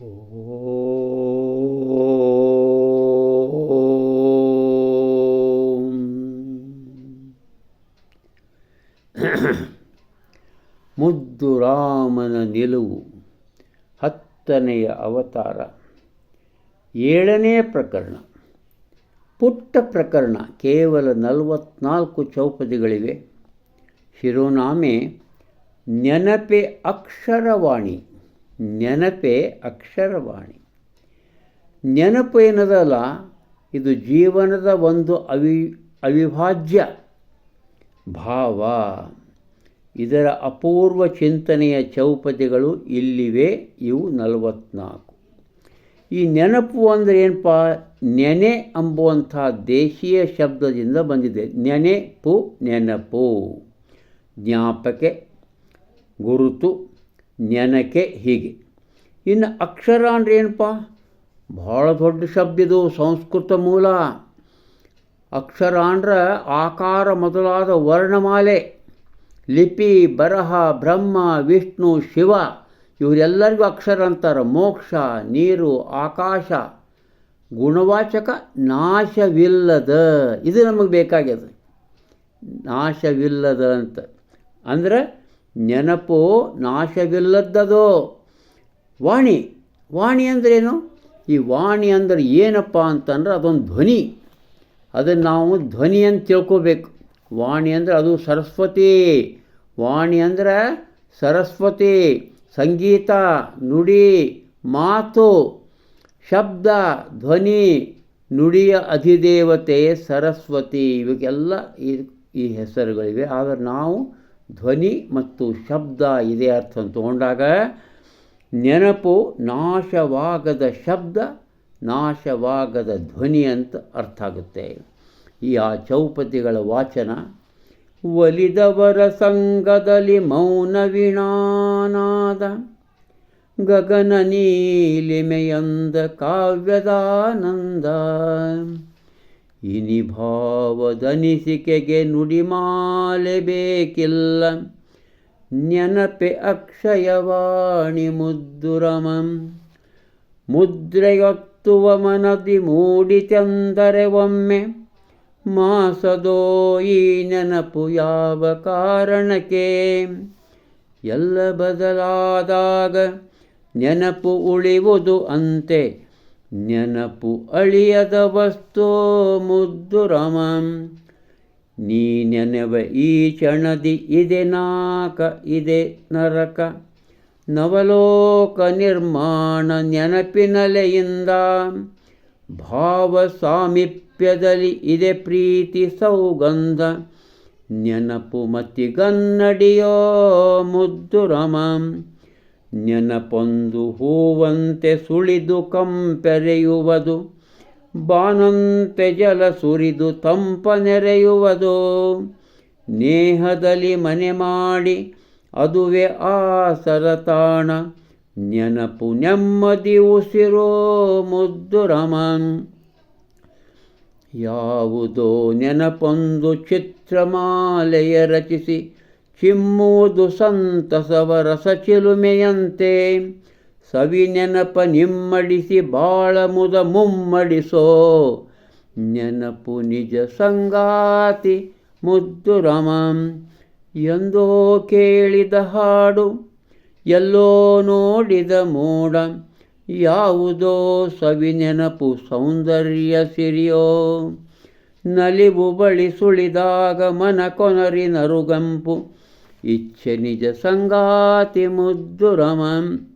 ಮುದ್ದು ರಾಮನ ನಿಲುವು ಹತ್ತನೆಯ ಅವತಾರ. ಏಳನೇ ಪ್ರಕರಣ. ಪುಟ್ಟ ಪ್ರಕರಣ ಕೇವಲ ನಲವತ್ನಾಲ್ಕು ಚೌಪದಿಗಳಿವೆ. ಶಿರೋನಾಮೆ ನೆನಪೆ ಅಕ್ಷರವಾಣಿ. ನೆನಪೇ ಅಕ್ಷರವಾಣಿ. ನೆನಪು ಏನದಲ್ಲ, ಇದು ಜೀವನದ ಒಂದು ಅವಿ, ಅವಿಭಾಜ್ಯ. ಭಾವ. ಇದರ ಅಪೂರ್ವ ಚಿಂತನೆಯ ಚೌಪದಿಗಳು ಇಲ್ಲಿವೆ, ಇವು ನಲವತ್ನಾಲ್ಕು. ಈ ನೆನಪು ಅಂದರೆ ಏನಪ್ಪ ನೆನೆ ಅಂಬುವಂಥ ದೇಶೀಯ ಶಬ್ದದಿಂದ ಬಂದಿದೆ. ನೆನೆಪು ನೆನಪು. ಜ್ಞಾಪಕೆ, ಗುರುತು ನೆನಕೆ ಹೀಗೆ. ಇನ್ನು ಅಕ್ಷರ ಅಂದರೆ ಏನಪ್ಪ? ಭಾಳ ದೊಡ್ಡ ಶಬ್ದ ಇದು, ಸಂಸ್ಕೃತ ಮೂಲ. ಅಕ್ಷರ ಅಂದ್ರೆ ಆಕಾರ ಮೊದಲಾದ ವರ್ಣಮಾಲೆ. ಲಿಪಿ, ಬರಹ, ಬ್ರಹ್ಮ, ವಿಷ್ಣು, ಶಿವ, ಇವರೆಲ್ಲರಿಗೂ ಅಕ್ಷರ ಅಂತಾರೆ. ಮೋಕ್ಷ, ನೀರು, ಆಕಾಶ. ಗುಣವಾಚಕ ನಾಶವಿಲ್ಲದ, ಇದು ನಮಗೆ ಬೇಕಾಗ್ಯದ. ನಾಶವಿಲ್ಲದ ಅಂತ. ಅಂದರೆ ನೆನಪು ನಾಶವಿಲ್ಲದ್ದದು. ವಾಣಿ. ವಾಣಿ ಅಂದ್ರೇನು? ಈ ವಾಣಿ ಅಂದ್ರೆ ಏನಪ್ಪ ಅಂತಂದ್ರೆ ಅದೊಂದು ಧ್ವನಿ. ಅದನ್ನು ನಾವು ಧ್ವನಿ ಅಂತ ತಿಳ್ಕೋಬೇಕು. ವಾಣಿ ಅಂದರೆ ಅದು ಸರಸ್ವತಿ. ವಾಣಿ ಅಂದರೆ ಸರಸ್ವತಿ. ಸಂಗೀತ, ನುಡಿ, ಮಾತು. ಶಬ್ದ, ಧ್ವನಿ, ನುಡಿಯ ಅಧಿದೇವತೆ ಸರಸ್ವತಿ. ಇವಕ್ಕೆಲ್ಲ ಈ ಈ ಹೆಸರುಗಳಿವೆ. ಆದರೆ ನಾವು ಧ್ವನಿ ಮತ್ತು ಶಬ್ದ ಇದೇ ಅರ್ಥ ತಗೊಂಡಾಗ ನೆನಪು ನಾಶವಾಗದ ಶಬ್ದ, ನಾಶವಾಗದ ಧ್ವನಿ ಅಂತ ಅರ್ಥ ಆಗುತ್ತೆ. ಈ ಆ ಚೌಪತಿಗಳ ವಾಚನ, ಒಲಿದವರ ಸಂಘದಲ್ಲಿ ಮೌನ ವಿಣಾನಾದ, ಗಗನ ನೀಲಿಮೆಯಂದ ಕಾವ್ಯದಾನಂದ ಇನಿಭಾವದನಿಸಿಕೆಗೆ ನುಡಿಮಾಲೆ ಬೇಕಿಲ್ಲ ನೆನಪೆ ಅಕ್ಷಯವಾಣಿ ಮುದ್ದುರಮಂ. ಮುದ್ರೆಯೊತ್ತುವ ಮನದಿ ಮೂಡಿತೆಂದರೆ ಒಮ್ಮೆ. ಮಾಸದೋ ಈ ನೆನಪು ಯಾವ ಕಾರಣಕ್ಕೆ? ಎಲ್ಲ ಬದಲಾದಾಗ ನೆನಪು ಉಳಿವುದು ಅಂತೆ. ನೆನಪು ಅಳಿಯದ ವಸ್ತು ಮುದ್ದು ರಮಂ ನೀ ನೆನವ ಈ ಕ್ಷಣದಿ ಇದೆ ನಾಕ, ಇದೆ ನರಕ. ನವಲೋಕ ನಿರ್ಮಾಣ ನೆನಪಿನಲೆಯಿಂದ. ಭಾವ ಸಾಮೀಪ್ಯದಲ್ಲಿ ಇದೆ ಪ್ರೀತಿ ಸೌಗಂಧ. ನೆನಪು ಮತಿಗನ್ನಡಿಯೋ ಮುದ್ದು ರಮಂ ನೆನಪೊಂದು ಹೂವಂತೆ ಸುಳಿದು ಕಂಪೆರೆಯುವುದು, ಬಾನಂತೆ ಜಲ ಸುರಿದು ತಂಪ ನೆರೆಯುವುದು ನೇಹದಲ್ಲಿ ಮನೆ ಮಾಡಿ ಅದುವೆ ಆಸರ ತಾಣ ನೆನಪು ನೆಮ್ಮದಿ ಉಸಿರೋ ಮುದ್ದು ರಮನ್. ಯಾವುದೋ ನೆನಪೊಂದು ಚಿತ್ರಮಾಲೆಯ ರಚಿಸಿ ಚಿಮ್ಮುವುದು ಸಂತಸವ ರಸ ಚಿಲುಮೆಯಂತೆ ಸವಿ ನೆನಪ ನಿಮ್ಮಡಿಸಿ ಬಾಳ ಮುದ ಮುಮ್ಮಡಿಸೋ. ನೆನಪು ನಿಜ ಸಂಗಾತಿ ಮುದ್ದು ರಮಂ. ಎಂದೋ ಕೇಳಿದ ಹಾಡು, ಎಲ್ಲೋ ನೋಡಿದ ಮೋಡ. ಯಾವುದೋ ಸವಿ ನೆನಪು ಸೌಂದರ್ಯ ಸಿರಿಯೋ. ನಲಿವು ಬಳಿ ಸುಳಿದಾಗ ಮನ ಕೊನರಿ ನರುಗಂಪು. ಇಚ್ಛೆ ನಿಜ ಸಂಗಾತಿ ಮುದ್ದು ರಮಂ.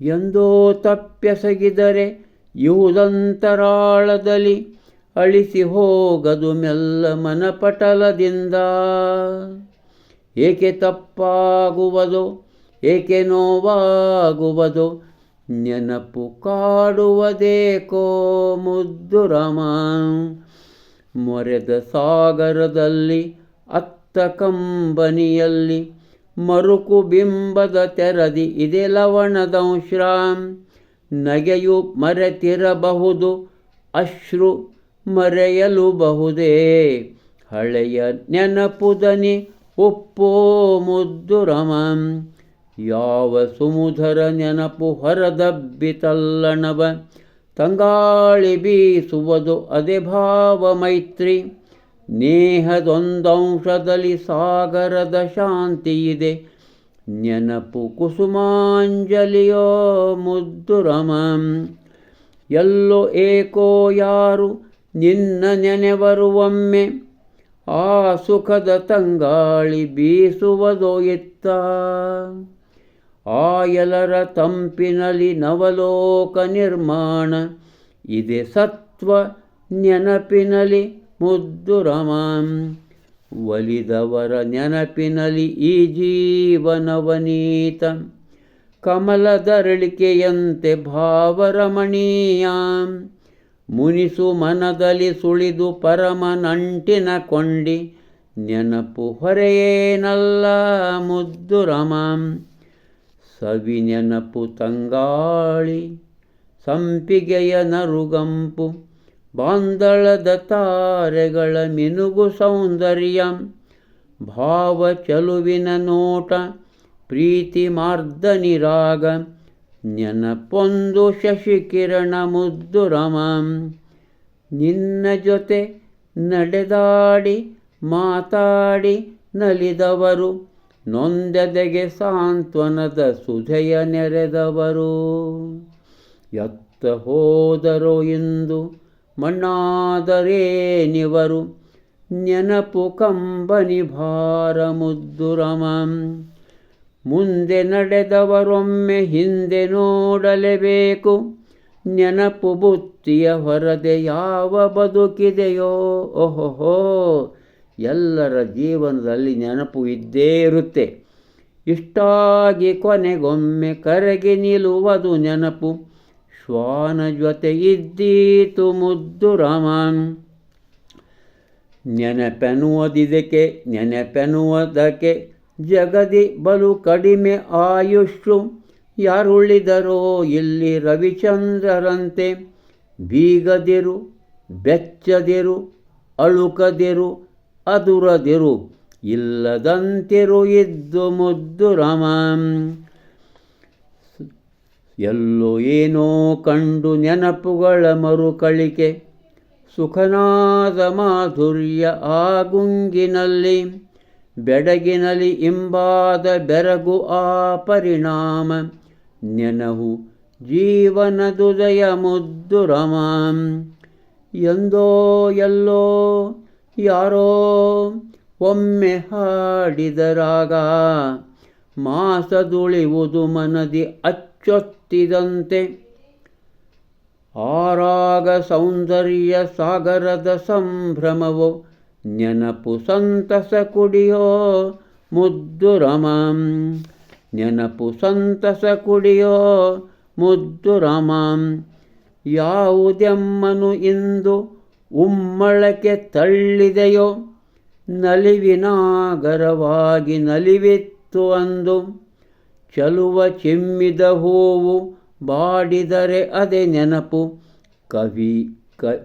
ಎಂದೋ ತಪ್ಪೆಸಗಿದರೆ ಯುವುದಂತರಾಳದಲ್ಲಿ ಅಳಿಸಿ ಹೋಗದು ಮೆಲ್ಲ ಮನಪಟಲದಿಂದ. ಏಕೆ ತಪ್ಪಾಗುವುದು, ಏಕೆ ನೋವಾಗುವುದು, ನೆನಪು ಕಾಡುವುದೇಕೋ ಮುದ್ದು ರಮ. ಮೊರೆದ ಸಾಗರದಲ್ಲಿ ಅತ್ತ ಕಂಬನಿಯಲ್ಲಿ ಮರುಕು ಬಿಂಬದ ತೆರದಿ ಇದೆ ಲವಣದಂಶ್ರಾಂ ನಗೆಯು ಮರೆತಿರಬಹುದು, ಅಶ್ರು ಮರೆಯಲು ಬಹುದೇ ಹಳೆಯ ನೆನಪುದನಿ ಉಪ್ಪೋ ಮುದ್ದು ರಮಂ. ಯಾವ ಸುಮುಧರ ನೆನಪು ಹೊರದಬ್ಬಿತಲ್ಲಣವ ತಂಗಾಳಿ ಬೀಸುವುದು ಅದೇ ಭಾವ ಮೈತ್ರಿ ನೇಹದೊಂದಂಶದಲ್ಲಿ ಸಾಗರದ ಶಾಂತಿ ಇದೆ ನೆನಪು ಕುಸುಮಾಂಜಲಿಯೋ ಮುದ್ದುರಮಂ. ಎಲ್ಲೋ ಏಕೋ ಯಾರು ನಿನ್ನ ನೆನೆವರು ಒಮ್ಮೆ ಆ ಸುಖದ ತಂಗಾಳಿ ಬೀಸುವುದೋ ಎತ್ತ. ಆಯಲರ ತಂಪಿನಲ್ಲಿ ನವಲೋಕ ನಿರ್ಮಾಣ. ಇದೆ ಸತ್ವ ನೆನಪಿನಲಿ ಮುದ್ದು ರಮಾಂ ಒಲಿದವರ ನೆನಪಿನಲಿ ಈ ಜೀವನವನೀತ. ಕಮಲದರಳಿಕೆಯಂತೆ ಭಾವರಮಣೀಯ. ಮುನಿಸು ಮನದಲ್ಲಿ ಸುಳಿದು ಪರಮನಂಟಿನ ಕೊಂಡಿ. ನೆನಪು ಹೊರೆಯೇನಲ್ಲ ಮುದ್ದು ರಮಾಂ ಸವಿ ನೆನಪು ತಂಗಾಳಿ. ಸಂಪಿಗೆಯ ನರುಗಂಪು. ಬಾಂದಳದ ತಾರೆಗಳ ಮಿನುಗು ಸೌಂದರ್ಯ ಭಾವ ಚಲುವಿನ ನೋಟ, ಪ್ರೀತಿ ಮಾರ್ದನಿರಾಗ ನೆನಪೊಂದು ಶಶಿಕಿರಣ ಮುದ್ದು ರಮಂ. ನಿನ್ನ ಜೊತೆ ನಡೆದಾಡಿ, ಮಾತಾಡಿ ನಲಿದವರು, ನೊಂದೆದೆಗೆ ಸಾಂತ್ವನದ ಸುಧೆಯ ನೆರೆದವರು. ಎತ್ತ ಹೋದರೋ ಇಂದು ಮಣ್ಣಾದರೇನಿವರು ನೆನಪು ಕಂಬನಿ ಭಾರ ಮುದ್ದುರಮಂ ಮುಂದೆ ನಡೆದವರೊಮ್ಮೆ ಹಿಂದೆ ನೋಡಲೇಬೇಕು. ನೆನಪು ಬುತ್ತಿಯ ಹೊರದೆ ಯಾವ ಬದುಕಿದೆಯೋ. ಓಹೋಹೋ, ಎಲ್ಲರ ಜೀವನದಲ್ಲಿ ನೆನಪು ಇದ್ದೇ ಇರುತ್ತೆ. ಇಷ್ಟಾಗಿ ಕೊನೆಗೊಮ್ಮೆ ಕರೆಗೆ ನಿಲ್ಲುವುದು ನೆನಪು. ಶ್ವಾನ ಜೊತೆ ಇದ್ದೀತು ಮುದ್ದು ರಮನ್. ನೆನಪೆನ್ನುವುದಿದಕ್ಕೆ ನೆನಪೆನ್ನುವುದಕ್ಕೆ ಜಗದಿ ಬಲು ಕಡಿಮೆ ಆಯುಷ್ಯು ಯಾರುಳಿದರೋ ಇಲ್ಲಿ ರವಿಚಂದ್ರರಂತೆ. ಬೀಗದಿರು, ಬೆಚ್ಚದಿರು, ಅಳುಕದಿರು, ಅದುರದಿರು ಇಲ್ಲದಂತಿರು ಇದ್ದು ಮುದ್ದು ರಮಾಂ ಎಲ್ಲೋ ಏನೋ ಕಂಡು ನೆನಪುಗಳ ಮರುಕಳಿಕೆ. ಸುಖನಾದ ಮಾಧುರ್ಯ ಆಗುಂಗಿನಲ್ಲಿ ಬೆಡಗಿನಲ್ಲಿ ಇಂಬಾದ ಬೆರಗು ಆ ಪರಿಣಾಮ. ನೆನಹು ಜೀವನದುದಯ ಮುದ್ದು ರಮಾಂ. ಎಂದೋ ಎಲ್ಲೋ ಯಾರೋ ಒಮ್ಮೆ ಹಾಡಿದರಾಗ ಮಾಸದುಳಿವುದು ಮನದಿ ಅಚ್ಚೊತ್ತಿದಂತೆ ಆರಾಗ ಸೌಂದರ್ಯ ಸಾಗರದ ಸಂಭ್ರಮವೋ ನೆನಪು ಸಂತಸ ಕುಡಿಯೋ ಮುದ್ದು ರಮಾಂ. ನೆನಪು ಸಂತಸ ಕುಡಿಯೋ ಮುದ್ದು ರಮಾಂ. ಯಾವುದೆಮ್ಮನು ಇಂದು ಉಮ್ಮಳಕ್ಕೆ ತಳ್ಳಿದೆಯೋ ನಲಿವಿನಾಗರವಾಗಿ ನಲಿವಿತ್ತು ಅಂದು ಚಲುವ ಚಿಮ್ಮಿದ ಹೂವು ಬಾಡಿದರೆ ಅದೇ ನೆನಪು. ಕವಿ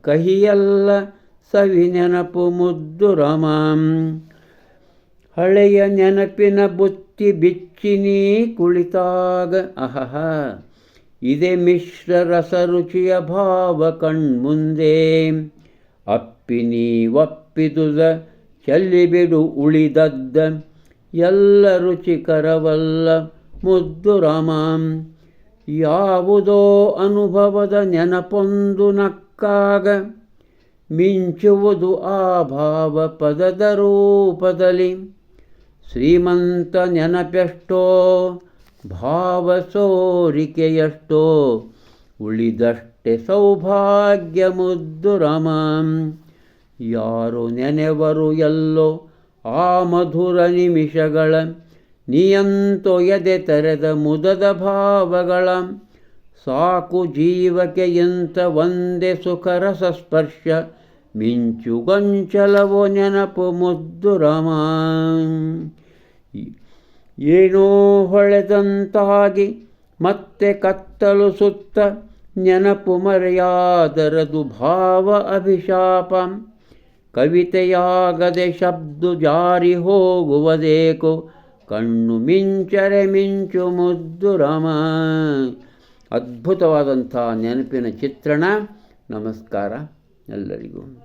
ಕಹಿಯಲ್ಲ ಸವಿ ನೆನಪು ಮುದ್ದು ರಮಾಂ. ಹಳೆಯ ನೆನಪಿನ ಬುತ್ತಿ ಬಿಚ್ಚಿನೀ ಕುಳಿತಾಗ, ಅಹಹ. ಇದೇ ಮಿಶ್ರ ರಸ ರುಚಿಯ ಭಾವ ಕಣ್ಮುಂದೆ. ಅಪ್ಪಿನಿ ಒಪ್ಪಿದುದ, ಚೆಲ್ಲಿಬಿಡು ಉಳಿದದ್ದ. ಎಲ್ಲ ರುಚಿಕರವಲ್ಲ ಮುದ್ದು ರಾಮಾಂ. ಯಾವುದೋ ಅನುಭವದ ನೆನಪೊಂದು ನಕ್ಕಾಗ ಮಿಂಚುವುದು ಆ ಭಾವ ಪದದ ರೂಪದಲ್ಲಿ. ಶ್ರೀಮಂತ ನೆನಪೆಷ್ಟೋ, ಭಾವ ಸೋರಿಕೆಯಷ್ಟೋ, ಉಳಿದಷ್ಟೆ ಸೌಭಾಗ್ಯ ಮುದ್ದು ರಮಾಂ. ಯಾರು ನೆನೆವರು ಎಲ್ಲೋ ಆ ಮಧುರ ನಿಮಿಷಗಳ ನಿಯಂತೋ ಎದೆ ತೆರೆದ ಮುದದ ಭಾವಗಳ, ಸಾಕು ಜೀವಕ್ಕೆ ಎಂತ ಒಂದೇ ಸುಖರಸ ಸ್ಪರ್ಶ, ಮಿಂಚು ಗೊಂಚಲವೋ ನೆನಪು ಮುದ್ದು ರಮ. ಏನೋ ಹೊಳೆದಂತಾಗಿ ಮತ್ತೆ ಕತ್ತಲು ಸುತ್ತ ನೆನಪು ಮರೆಯಾದರದು ಭಾವ ಅಭಿಶಾಪ. ಕವಿತೆಯಾಗದೆ ಶಬ್ದು ಜಾರಿ ಹೋಗುವುದೇಕೋ ಕಣ್ಣು ಮಿಂಚರೆ ಮಿಂಚು ಮುದ್ದು ರಾಮ. ಅದ್ಭುತವಾದಂಥ ನೆನಪಿನ ಚಿತ್ರಣ. ನಮಸ್ಕಾರ ಎಲ್ಲರಿಗೂ.